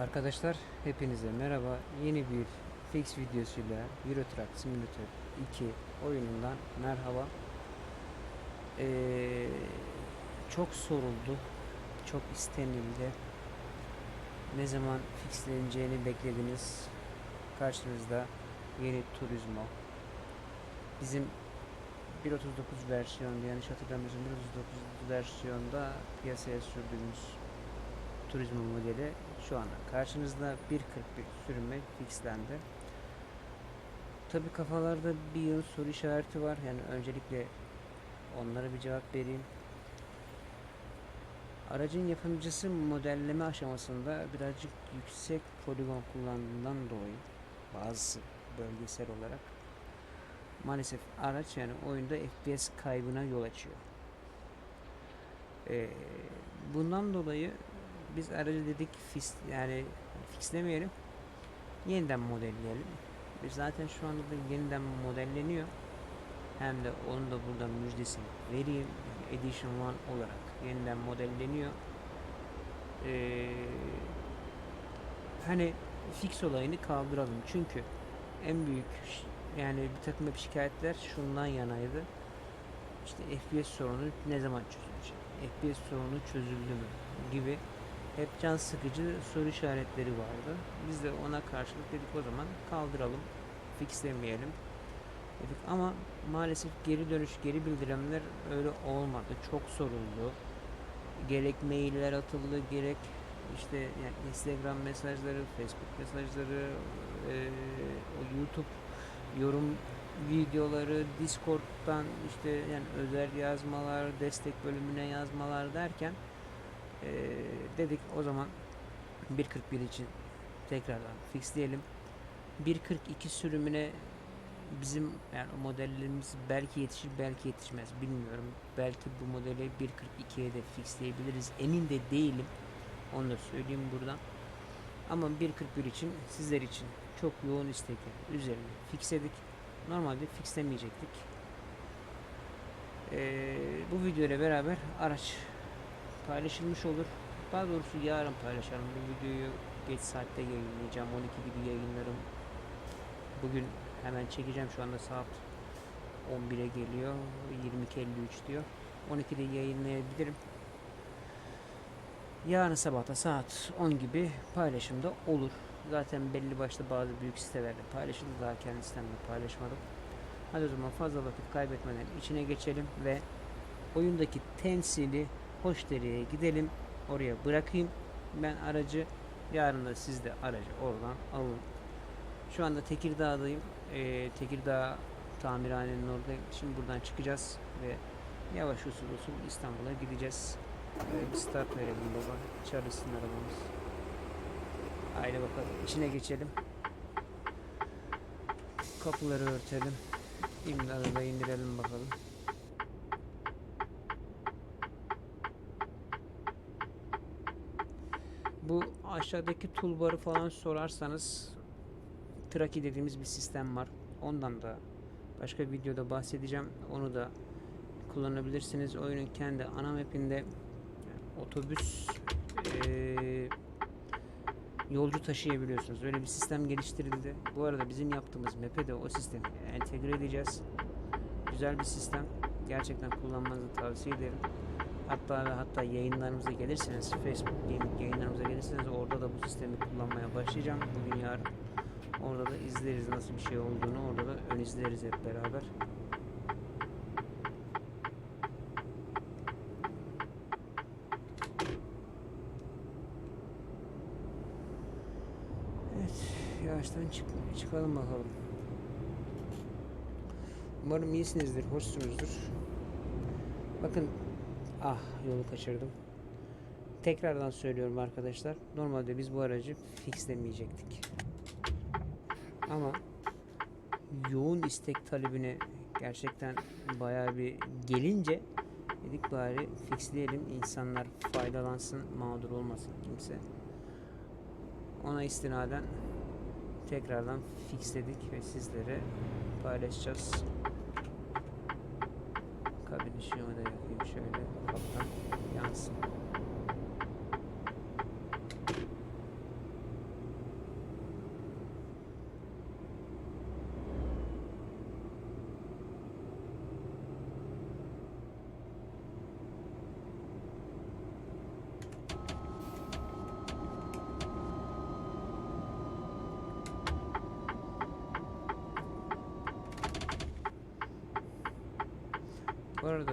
Arkadaşlar hepinize merhaba. Yeni bir fix videosuyla Euro Truck Simulator 2 oyunundan merhaba. Ee, çok soruldu. Çok istenildi. Ne zaman fixleneceğini beklediniz. Karşınızda yeni Turismo. Bizim 1.39 versiyonda yanlış hatırlamıyorsam 1.39 versiyonda piyasaya sürdüğümüz Turizmo modeli şu anda karşınızda 1.41 sürümü fixlendi. Tabi kafalarda bir yıl soru işareti var. Yani öncelikle onlara bir cevap vereyim. Aracın yapımcısı modelleme aşamasında birazcık yüksek poligon kullandığından dolayı bazı bölgesel olarak maalesef araç yani oyunda FPS kaybına yol açıyor. Ee, bundan dolayı biz aracı dedik fix, yani fixlemeyelim. Yeniden modelleyelim. Biz zaten şu anda da yeniden modelleniyor. Hem de onun da buradan müjdesini vereyim. Yani Edition 1 olarak yeniden modelleniyor. Ee, hani fix olayını kaldıralım. Çünkü en büyük yani bir takım hep şikayetler şundan yanaydı. İşte FPS sorunu ne zaman çözülecek? FPS sorunu çözüldü mü? Gibi hep can sıkıcı soru işaretleri vardı. Biz de ona karşılık dedik o zaman kaldıralım, fixlemeyelim dedik. Ama maalesef geri dönüş, geri bildirimler öyle olmadı. Çok soruldu. Gerek mailler atıldı, gerek işte yani Instagram mesajları, Facebook mesajları, o YouTube yorum videoları, Discord'dan işte yani özel yazmalar, destek bölümüne yazmalar derken ee, dedik o zaman 1.41 için tekrardan fixleyelim. 1.42 sürümüne bizim yani o modellerimiz belki yetişir belki yetişmez bilmiyorum. Belki bu modeli 1.42'ye de fixleyebiliriz. Emin de değilim. Onu da söyleyeyim buradan. Ama 1.41 için sizler için çok yoğun istekler üzerine fixledik. Normalde fixlemeyecektik. Ee, bu video beraber araç paylaşılmış olur. Daha doğrusu yarın paylaşalım. Bu videoyu geç saatte yayınlayacağım. 12 gibi yayınlarım. Bugün hemen çekeceğim. Şu anda saat 11'e geliyor. 22.53 diyor. 12'de yayınlayabilirim. Yarın sabahta saat 10 gibi paylaşımda olur. Zaten belli başlı bazı büyük sitelerde paylaşıldı. Daha kendi sitemde paylaşmadım. Hadi o zaman fazla vakit kaybetmeden içine geçelim ve oyundaki temsili Hoşdere'ye gidelim. Oraya bırakayım. Ben aracı yarın da siz de aracı oradan alın. Şu anda Tekirdağ'dayım. Ee, Tekirdağ tamirhanenin oradayım. Şimdi buradan çıkacağız ve yavaş usul usul İstanbul'a gideceğiz. Böyle bir start verelim baba. Çalışsın arabamız. Haydi bakalım. içine geçelim. Kapıları örtelim. Şimdi arabayı indirelim bakalım. Bu aşağıdaki toolbar'ı falan sorarsanız Traki dediğimiz bir sistem var. Ondan da başka bir videoda bahsedeceğim. Onu da kullanabilirsiniz. Oyunun kendi ana map'inde otobüs eee, yolcu taşıyabiliyorsunuz. Öyle bir sistem geliştirildi. Bu arada bizim yaptığımız map'e de o sistemi entegre edeceğiz. Güzel bir sistem. Gerçekten kullanmanızı tavsiye ederim. Hatta ve hatta yayınlarımıza gelirseniz, Facebook yayınlarımıza gelirseniz orada da bu sistemi kullanmaya başlayacağım. Bugün yarın. Orada da izleriz nasıl bir şey olduğunu. Orada da ön izleriz hep beraber. Evet, yavaştan çık çıkalım bakalım. Umarım iyisinizdir, hoşsunuzdur. Bakın, ah yolu kaçırdım. Tekrardan söylüyorum arkadaşlar. Normalde biz bu aracı fixlemeyecektik. Ama yoğun istek talebine gerçekten bayağı bir gelince dedik bari fixleyelim insanlar faydalansın mağdur olmasın kimse. Ona istinaden tekrardan fixledik ve sizlere paylaşacağız. Kabin ışığımı da yakayım şöyle ufaktan yansın.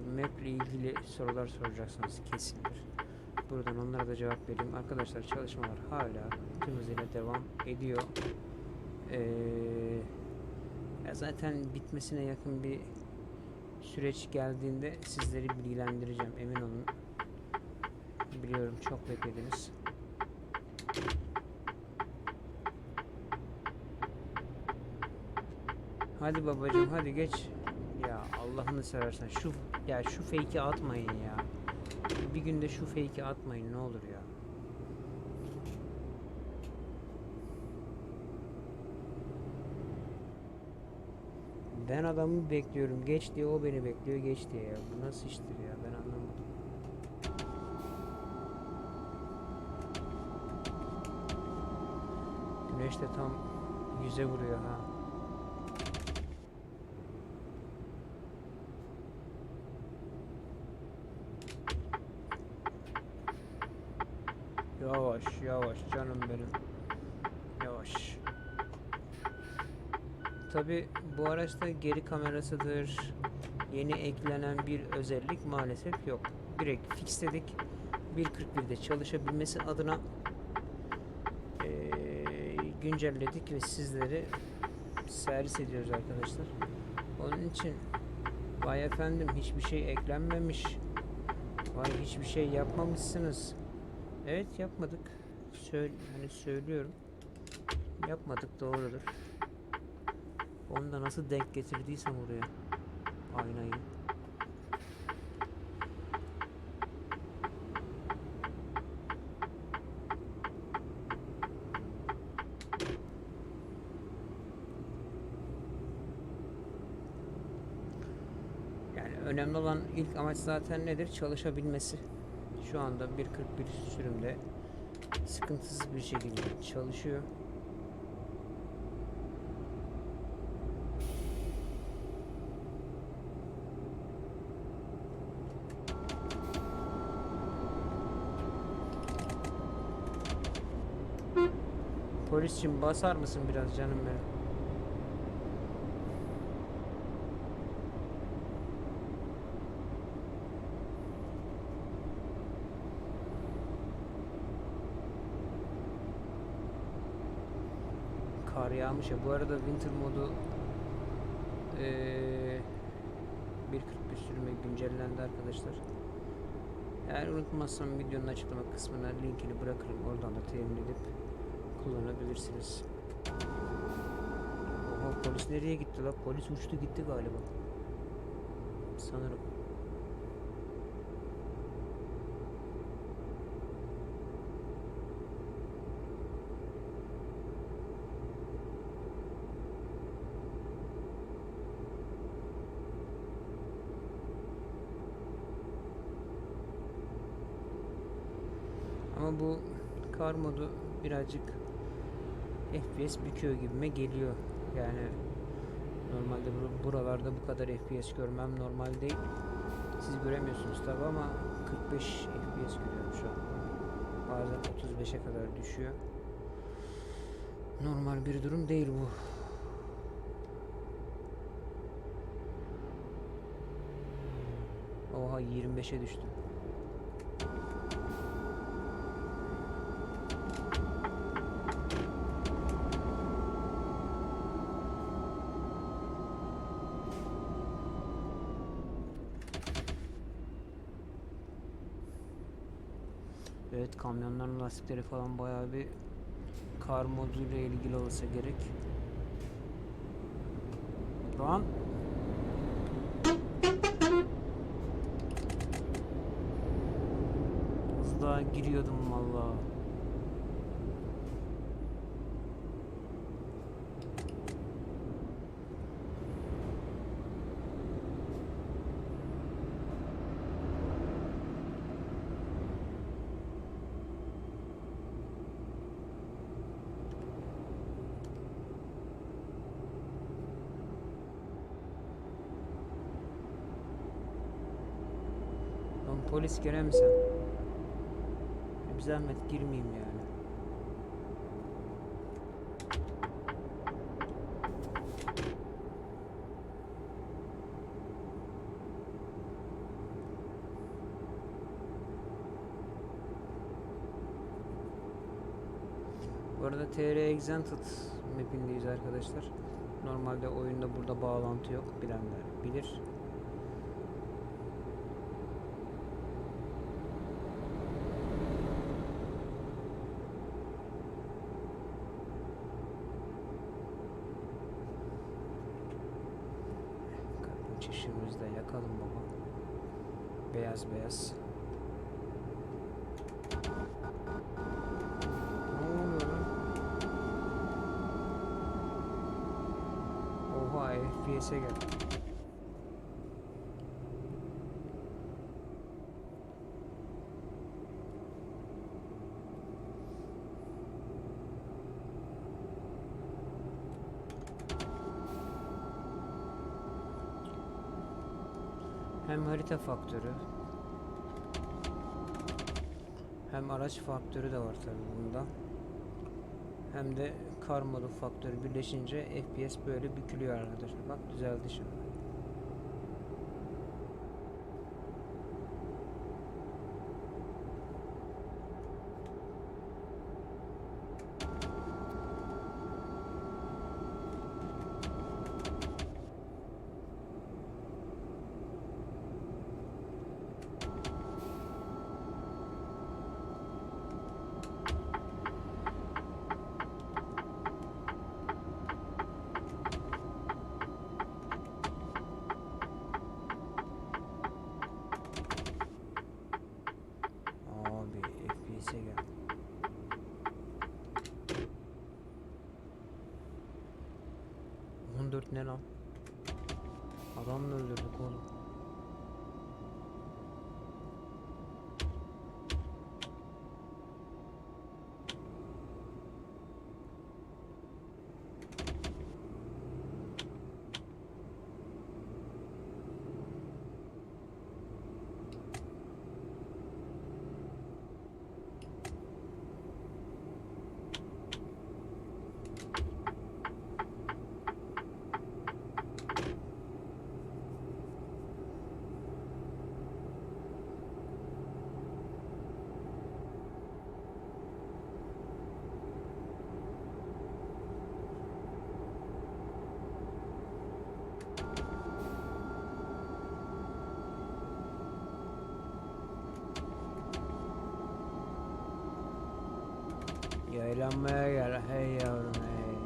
Arada map ile ilgili sorular soracaksınız kesindir. Buradan onlara da cevap vereyim. Arkadaşlar çalışmalar hala tüm hızıyla devam ediyor. Ee, zaten bitmesine yakın bir süreç geldiğinde sizleri bilgilendireceğim emin olun. Biliyorum çok beklediniz. Hadi babacığım hadi geç. Ya Allah'ını seversen şu ya şu fake'i atmayın ya. Bir günde şu fake'i atmayın ne olur ya. Ben adamı bekliyorum geç diye o beni bekliyor geç diye ya. Bu nasıl iştir ya ben anlamadım. Güneş de tam yüze vuruyor ha. Yavaş yavaş canım benim. Yavaş. Tabi bu araçta geri kamerasıdır. Yeni eklenen bir özellik maalesef yok. Direkt fixledik. 1.41'de çalışabilmesi adına eee, güncelledik ve sizlere servis ediyoruz arkadaşlar. Onun için vay efendim hiçbir şey eklenmemiş. Vay hiçbir şey yapmamışsınız. Evet yapmadık. Söyle, hani söylüyorum. Yapmadık doğrudur. Onu da nasıl denk getirdiysem oraya. Aynayı. Yani önemli olan ilk amaç zaten nedir? Çalışabilmesi. Şu anda 1.41 sürümde sıkıntısız bir şekilde çalışıyor. Polisçim basar mısın biraz canım benim? Kar yağmış ya. Bu arada winter modu eee 1.41 sürüme güncellendi arkadaşlar. Eğer unutmazsam videonun açıklama kısmına linkini bırakırım. Oradan da temin edip kullanabilirsiniz. Oha polis nereye gitti la? Polis uçtu gitti galiba. Sanırım. Ama bu kar modu birazcık FPS büküyor gibime geliyor. Yani normalde bur- buralarda bu kadar FPS görmem normal değil. Siz göremiyorsunuz tabi ama 45 FPS görüyorum şu an. Bazen 35'e kadar düşüyor. Normal bir durum değil bu. Oha 25'e düştü. Evet kamyonların lastikleri falan bayağı bir kar moduyla ilgili olsa gerek. Lan daha giriyordum valla. polis gene mi sen? Bir zahmet girmeyeyim yani. Bu arada TR Exented mapindeyiz arkadaşlar. Normalde oyunda burada bağlantı yok bilenler bilir. Kapı ışığımızı da yakalım baba. Beyaz beyaz. Ne oluyor lan? Oha FPS'e gel. Hem harita faktörü hem araç faktörü de var tabi bunda. Hem de kar modu faktörü birleşince FPS böyle bükülüyor arkadaşlar. Bak düzeldi şimdi. Abi FPS'e gel. On dört ne lan? Adam mı öldürdük oğlum? Yaylanmaya gel hey yavrum hey.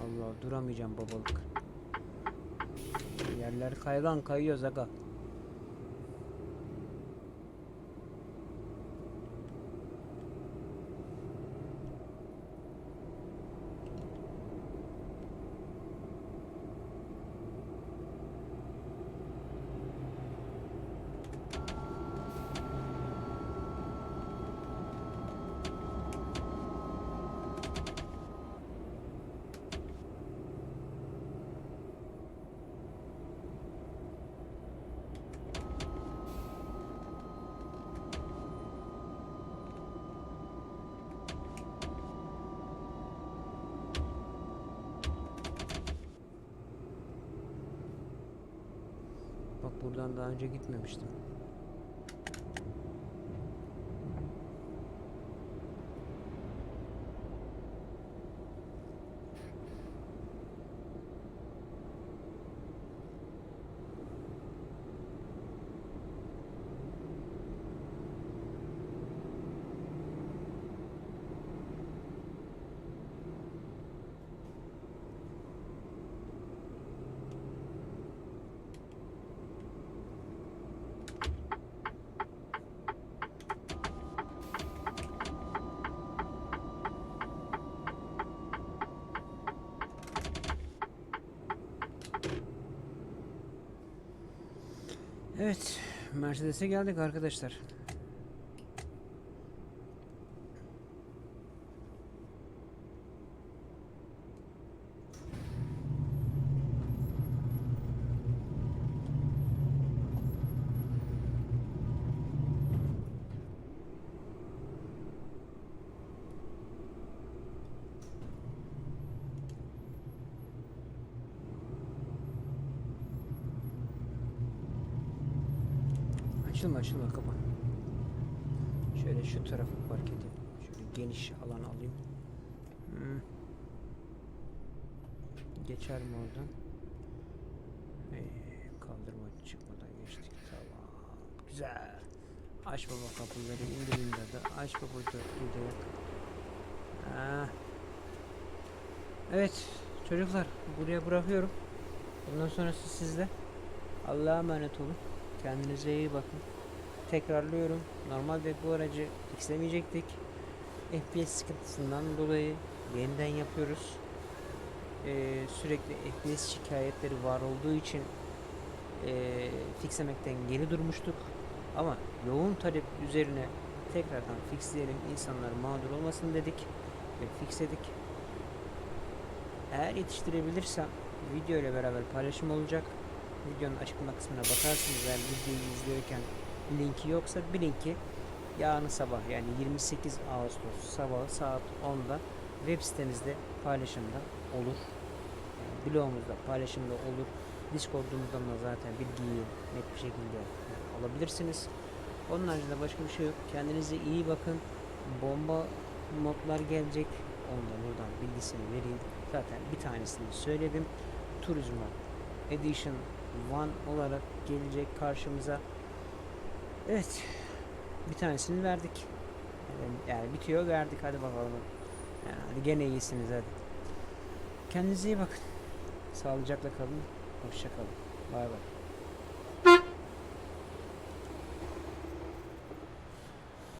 Allah duramayacağım babalık. Yerler kaygan kayıyoruz aga. Buradan daha önce gitmemiştim. Evet, Mercedes'e geldik arkadaşlar. Açılma açılma kapan. Şöyle şu tarafı park edeyim. Şöyle geniş alan alayım. Hmm. Geçer mi oradan? Ee, kaldırma çıkmadan geçtik. Tamam. Güzel. Aç baba kapıları indirin dedi. Aç baba yak. Ha. Evet çocuklar buraya bırakıyorum. Bundan sonrası sizde. Allah'a emanet olun. Kendinize iyi bakın. Tekrarlıyorum. Normalde bu aracı fixlemeyecektik. FPS sıkıntısından dolayı yeniden yapıyoruz. Ee, sürekli FPS şikayetleri var olduğu için ee, fixlemekten geri durmuştuk. Ama yoğun talep üzerine tekrardan fixleyelim insanlar mağdur olmasın dedik ve fixledik. Eğer yetiştirebilirsem video ile beraber paylaşım olacak. Videonun açıklama kısmına bakarsınız eğer videoyu izliyorken linki yoksa bir linki yarın sabah yani 28 Ağustos sabahı saat 10'da web sitemizde paylaşımda olur. Yani blogumuzda paylaşımda olur. Discord'umuzdan da zaten bilgiyi net bir şekilde alabilirsiniz. Onun haricinde başka bir şey yok. Kendinize iyi bakın. Bomba modlar gelecek. Onu da buradan bilgisini vereyim. Zaten bir tanesini söyledim. Turizmo Edition 1 olarak gelecek karşımıza. Evet. Bir tanesini verdik. Yani, yani bitiyor verdik. Hadi bakalım. Yani hadi gene iyisiniz hadi. Kendinize iyi bakın. Sağlıcakla kalın. Hoşça kalın. Bay bay.